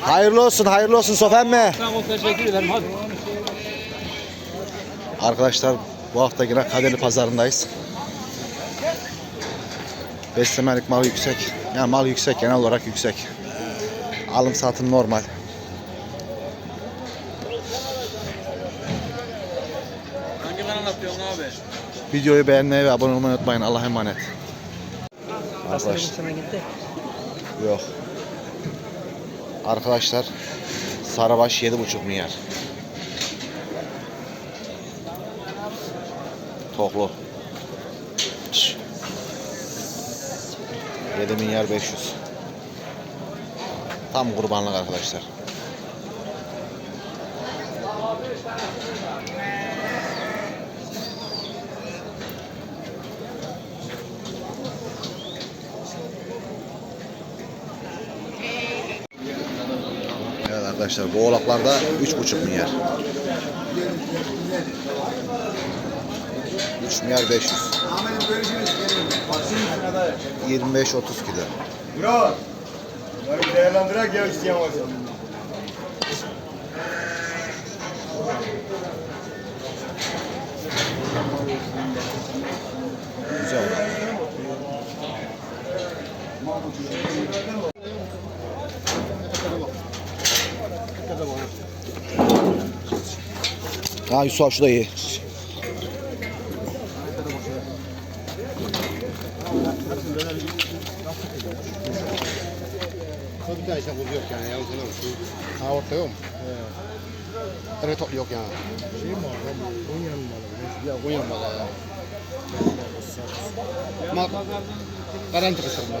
Hayırlı olsun, hayırlı olsun Sofen mi? Tamam teşekkür ederim hadi. Arkadaşlar bu hafta yine Kadirli pazarındayız. Beslemelik mal yüksek. Yani mal yüksek genel olarak yüksek. Alım satım normal. Hangi kanal atıyorsun abi? Videoyu beğenmeyi ve abone olmayı unutmayın. Allah'a emanet. Arkadaşlar. Yok. Arkadaşlar Sarabaş 7,5 milyar. Toklu. Şş. 7 milyar 500. Tam kurbanlık arkadaşlar. Evet arkadaşlar bu oğlaklarda 3,5 milyar. 3 milyar 500. 25-30 kilo. Bro, bir değerlendirerek ya isteyen varsa. Güzel. Ha Yusuf şu da iyi. Bir tane yok yani ya. Ha orta yok mu? Evet yok yani. Şey mi var? Konya'nın malı. Ya Konya'nın malı ya. Garanti kısır bunlar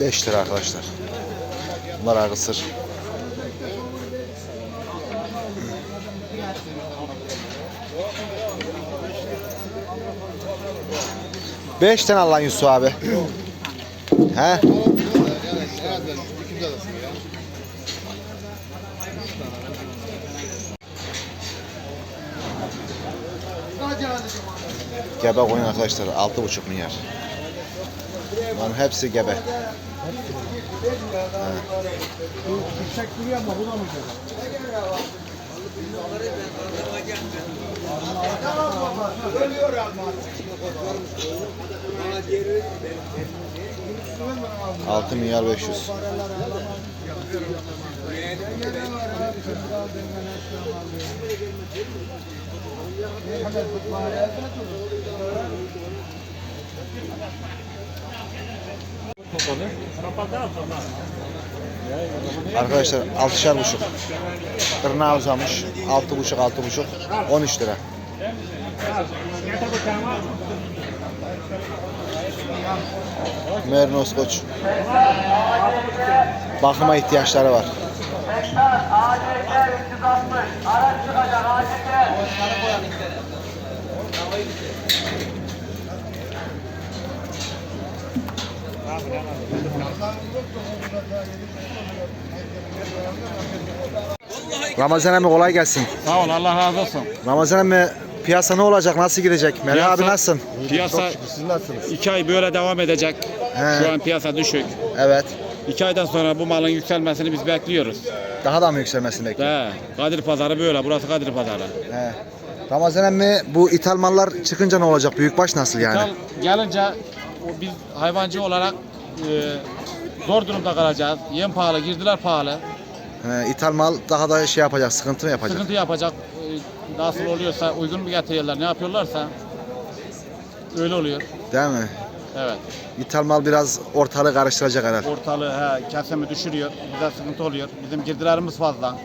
5 lira arkadaşlar. Bunlar ağısır. Beş tane Allah'ın Yusuf abi. He? Yani herhalde 200 arası ya. Gebe koyun arkadaşlar. Altı buçuk milyar. Bunların hepsi gebe. Altı milyar beş yüz. Arkadaşlar altışar buçuk. Tırnağı uzamış. Altı buçuk, altı buçuk. On üç lira. Mernos koç. Bakıma ihtiyaçları var. Ramazan emmi kolay gelsin. Sağ ol Allah razı olsun. Ramazan emmi piyasa ne olacak? Nasıl gidecek? Melih Piyasa- abi nasılsın? Piyasa Siz nasılsınız? iki ay böyle devam edecek. He. Şu an piyasa düşük. Evet. İki aydan sonra bu malın yükselmesini biz bekliyoruz. Daha da mı yükselmesini bekliyor? De, Kadir Pazarı böyle. Burası Kadir Pazarı. He. Ramazan emmi bu ithal mallar çıkınca ne olacak? Büyükbaş nasıl yani? Kal gelince biz hayvancı olarak e, zor durumda kalacağız. Yem pahalı, girdiler pahalı. He, ithal mal daha da şey yapacak, sıkıntı mı yapacak? Sıkıntı yapacak. E, nasıl oluyorsa, uygun mu getiriyorlar, ne yapıyorlarsa öyle oluyor. Değil mi? Evet. İthal mal biraz ortalığı karıştıracak herhalde. Ortalığı he, kesimi düşürüyor. Bize sıkıntı oluyor. Bizim girdilerimiz fazla.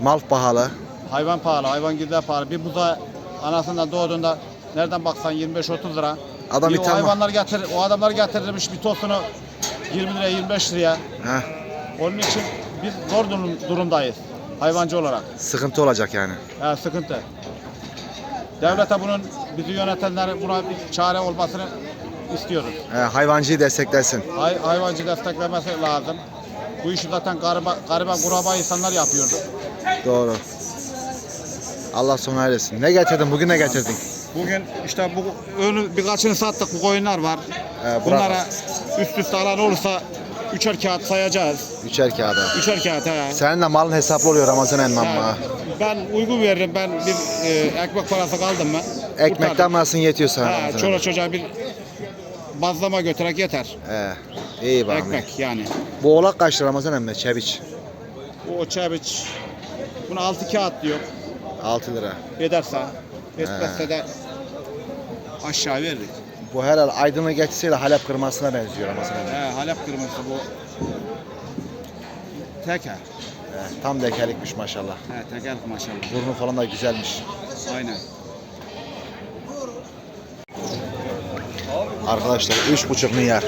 Mal pahalı. hayvan pahalı, hayvan gider pahalı. Bir buza anasından doğduğunda nereden baksan 25-30 lira. Adam bir o hayvanlar getir, o adamlar getirilmiş bir tosunu 20 liraya 25 liraya. Heh, Onun için biz zor durum, durumdayız hayvancı olarak. sıkıntı olacak yani. Yani sıkıntı. Devlete bunun bizi yönetenler buna bir çare olmasını istiyoruz. He, hayvancıyı desteklesin. Hay, hayvancı desteklemesi lazım. Bu işi zaten gariba, gariban kuraba insanlar yapıyordu. Doğru. Allah sonu eylesin. Ne getirdin? Bugün ne getirdin? Bugün işte bu önü birkaçını sattık bu koyunlar var. He, bırak. Bunlara üst üste alan olursa üçer kağıt sayacağız. Üçer kağıda. Üçer kağıt he. Senin de malın hesaplı oluyor Ramazan Ha, ha. Ben uygun veririm. Ben bir e, ekmek parası kaldım mı? Ekmekten kurtardım. yetiyor sana Ha, Ramazan çoluk çocuğa bir bazlama götürerek yeter. He. İyi bari. Ekmek yani. Bu oğlak kaç lira Ramazan emmi? Çeviç. Bu o çeviç. Buna altı kağıt diyor. 6 lira. Ederse. Etmezse de aşağı veririz. Bu herhal Aydın'ı geçseydi Halep kırmasına benziyor Ramazan emmi. He, Halep kırmızı bu. Teker. He, tam dekelikmiş maşallah. He, teker maşallah. Burnu falan da güzelmiş. Aynen. Arkadaşlar üç buçuk milyar.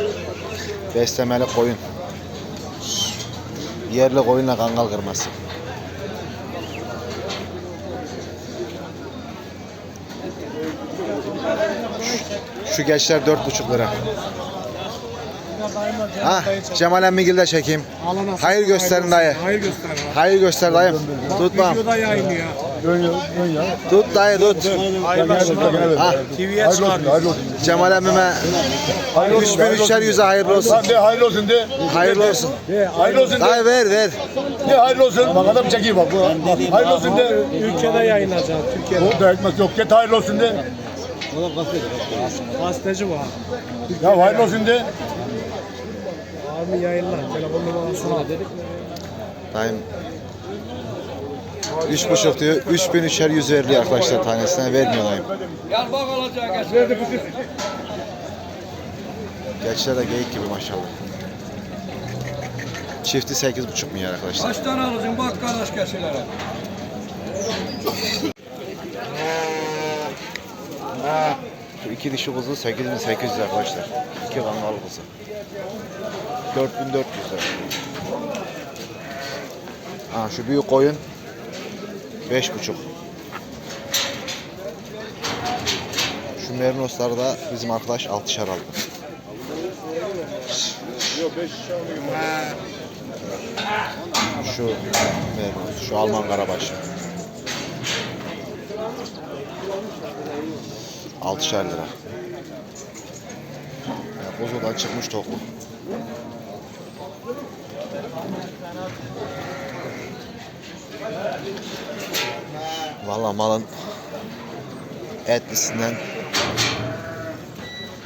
Beslemeli koyun. Yerli koyunla kangal kırması. Şu, gençler dört buçuk lira. Ha, Cemal Emmigil de çekeyim. Hayır gösterin dayı. Hayır göster. Hayır göster dayım. Tutmam. Yayınlıyor. Tut dayı tut. Ha, TV'ye çıkarıyor. Cemal emmime 3300'er yüze hayırlı olsun. De hayırlı olsun de. Hayırlı olsun. Hayırlı olsun de. Dayı ver ver. De hayırlı olsun. Bak adam çekiyor bak. Hayırlı olsun de. Ülkede yayınlanacak. Türkiye'de. O da ekmek yok. Get hayırlı olsun de. Gazeteci var. Ya hayırlı olsun de. Abi yayınlar. Telefon numarasını al. Dayım Üç buçuk diyor. 3000 yüz veriliyor arkadaşlar tanesine vermiyor dayım. Gençler de geyik gibi maşallah. Çifti sekiz buçuk milyar arkadaşlar. Kaç tane alacaksın bak kardeş kesilere. İki dişi kuzu 8800 arkadaşlar. İki kangal kuzu. 4400 lira. Ha şu büyük koyun 5,5. Şu merinosları da bizim arkadaş 6'şar aldı. Şu merinos, şu Alman karabaş. 6'şar lira. Bozodan çıkmış toklu. Vallahi malın etlisinden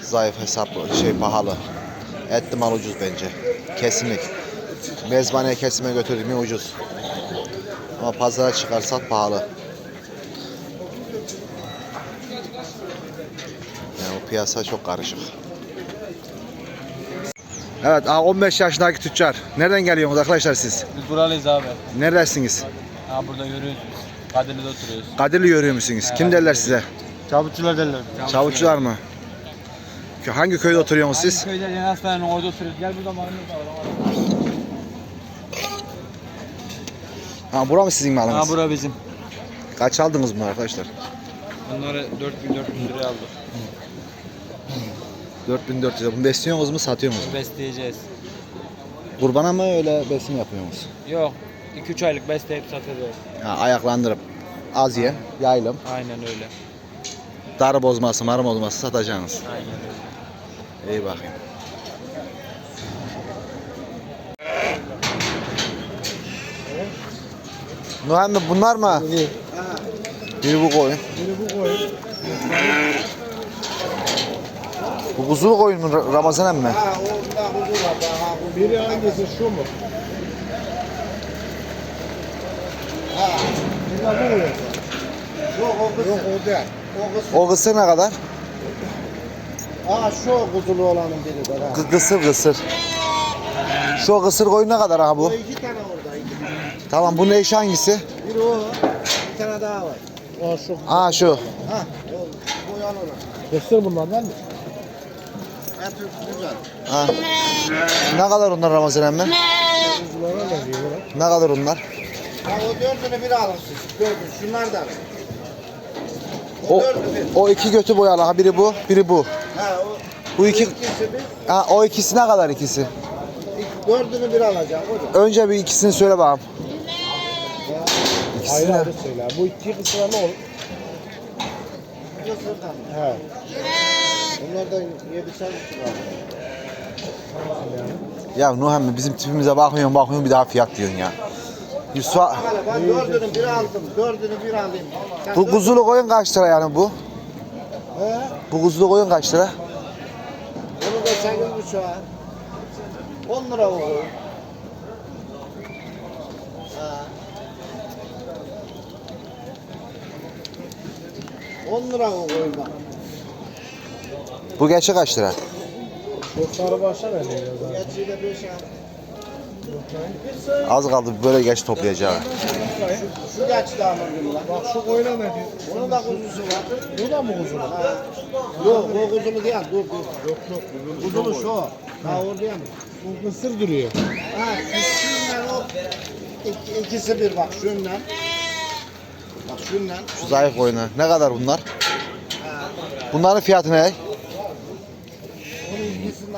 zayıf hesaplı şey pahalı. Etli mal ucuz bence. Kesinlik. Mezbaneye kesime götürdüm ya ucuz. Ama pazara çıkarsak pahalı. Yani bu piyasa çok karışık. Evet, aa, 15 yaşındaki tüccar. Nereden geliyorsunuz arkadaşlar siz? Biz buralıyız abi. Neredesiniz? Ha burada yürüyoruz biz. Kadirli'de oturuyoruz. Kadirli yürüyor musunuz? Kim derler size? Çavuşçular derler. Çavuşçular mı? Kö- Hangi köyde oturuyorsunuz siz? Köyde Yeni Hastane'nin orada oturuyoruz. Gel burada malımız var. Ha, bura mı sizin malınız? Ha bura bizim. Kaç aldınız bunu arkadaşlar? Bunları 4400 liraya aldık. 4400 Bunu besliyorsunuz mu satıyorsunuz mu? Besleyeceğiz. Kurbana mı öyle besim yapıyorsunuz? Yok. 2-3 aylık besleyip satacağız. Ha, ayaklandırıp az yem, yaylım, Aynen öyle. darı bozması, marı bozması satacaksınız. Aynen öyle. İyi bakayım. Muhammed bunlar mı? Biri bu koyun. Biri bu koyun. Bu kuzulu koyun mu Ra- Ramazan emmi? Biri hangisi şu mu? Ha. Bunlar bu koyun. Yok o kız. Yok o değil. O kız. O kısır ne kadar? Aa şu kuzulu olanın biri de. Ha. Kı- Kısır kısır. Şu kısır koyun ne kadar ha bu? iki tane orada. iki tane. Tamam bu ne iş hangisi? Biri o. bir tane daha var. Aa şu. Aa şu. Ha, o boyalı olan. Göster bunlardan mı? Ha. Ne kadar onlar Ramazan emmi? Ne kadar onlar? Ha, o dördünü bir alın siz. Dördünü, şunlar da. O, O, bir. o iki götü boyalı. Ha biri bu, biri bu. Ha, o Bu iki, ikisi bir. ha, o ikisi ne kadar ikisi? Dördünü bir alacağım. Da. Önce bir ikisini söyle bakalım. İkisini. Ayrı söyle. Bu iki kısma ne olur? Kısırdan. He. Sen. Ya Nuh emmi bizim tipimize bakıyorsun bakıyorsun bir daha fiyat diyorsun ya. Yusuf'a Hala ben dördünü bir aldım. Dördünü bir alayım. Sen bu dört- kuzulu koyun kaç lira yani bu? He? Bu kuzulu koyun kaç lira? Onu da sekiz buçuğa. On lira o. Ha. On lira o koyun bak. Bu geçe kaç lira? Bu başa. Az kaldı böyle geç toplayacağım. Şu gerçi de alırdım lan. Bak şu koyuna ne diyor? Bunun da kuzusu var. Bu da mı kuzu? Ha. Yok o kuzulu değil. Dur dur. Yok yok. Kuzulu şu. Ha orada mı? Bu kısır duruyor. Ha şundan o iki, ikisi bir bak şundan. Bak şundan. Şu zayıf koyunu. Ne kadar bunlar? Bunların fiyatı ne? Onun ikisinin altı buçuğa aldım.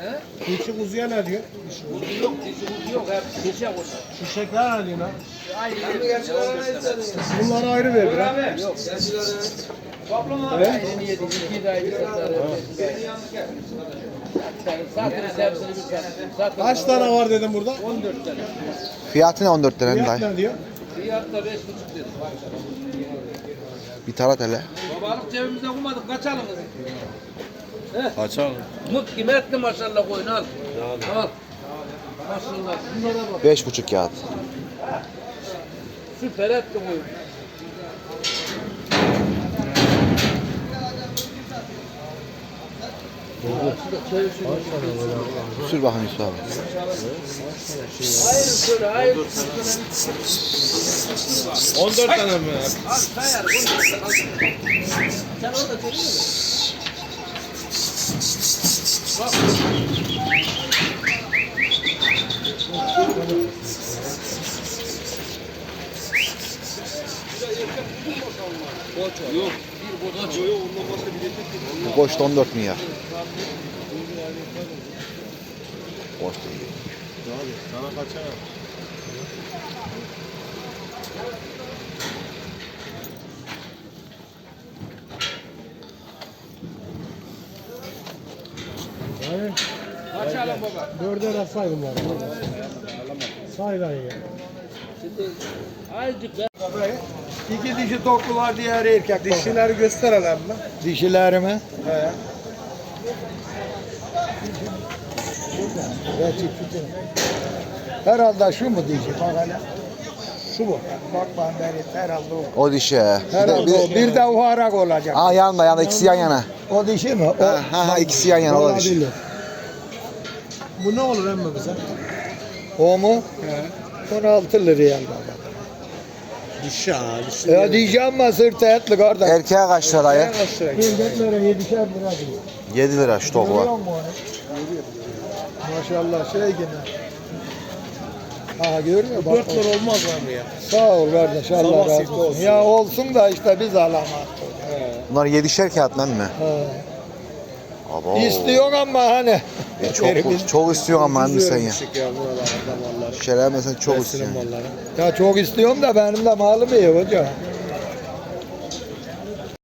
He? Dişi kuzuya ne diyor? Kuzu yok, dişi kuzu yok. Hep dişe kuzu. Şu şekler ne diyor lan? Bunları ayrı ver bir ha. Yok, Kaç tane var dedim burada? 14 tane. Fiyatı ne 14 lira Fiyat dayı? ne diyor? Bir tarat hele. Babalık cebimize koymadık kaçalım. Kaçalım. Mut gibi etli maşallah koyun al. Al. Maşallah. Bunlara bak. Beş buçuk kağıt. Süper etli koyun. Sür bakayım Yusuf abi. Hayır şöyle hayır. 14 tane mi? Al sayar. Sen orada görüyor musun? Yok. Bir koç. Bu koç da 14 milyar. Koç da iyi. Hayır. Dörde de say bunları. Say lan ya. Azıcık. İki dişi toklu var diğer erkek. Dişileri göster hele mi? Dişilerimi. He. Herhalde şu mu dişi? Bak hele. Şu mu? Bak ben beri herhalde o. O dişi. he. Bir de, Herhalde bir Bir de uharak olacak. Aa yanında yanında ikisi yan yana. O dişi mi? O. Ha ha, ha ikisi yan yana o da dişi. Olabilir. Bu ne olur emmi bize? O mu? 16 liraya baba. Dişi ha. Ya diyeceğim ben sırtı etli kardeş. Erkeğe kaç lira dayı? Hürmetlere yedişer lira diyor. 7 lira şu toku var. Görüyor musun onu? Maşallah şey gene. Ha görüyor bak. Dört lira olmaz mı ya? Sağ ol kardeş Allah Sabah razı olsun. olsun. Ya olsun da işte biz alamayız. Bunlar 7'şer kağıt lan mı? Ha. Abo. İstiyorsun ama hani. E, çok, çok istiyorsun ama anne sen ya. Ya. Şeref mesela çok malları. Ya çok istiyorum da benim de malım iyi hoca.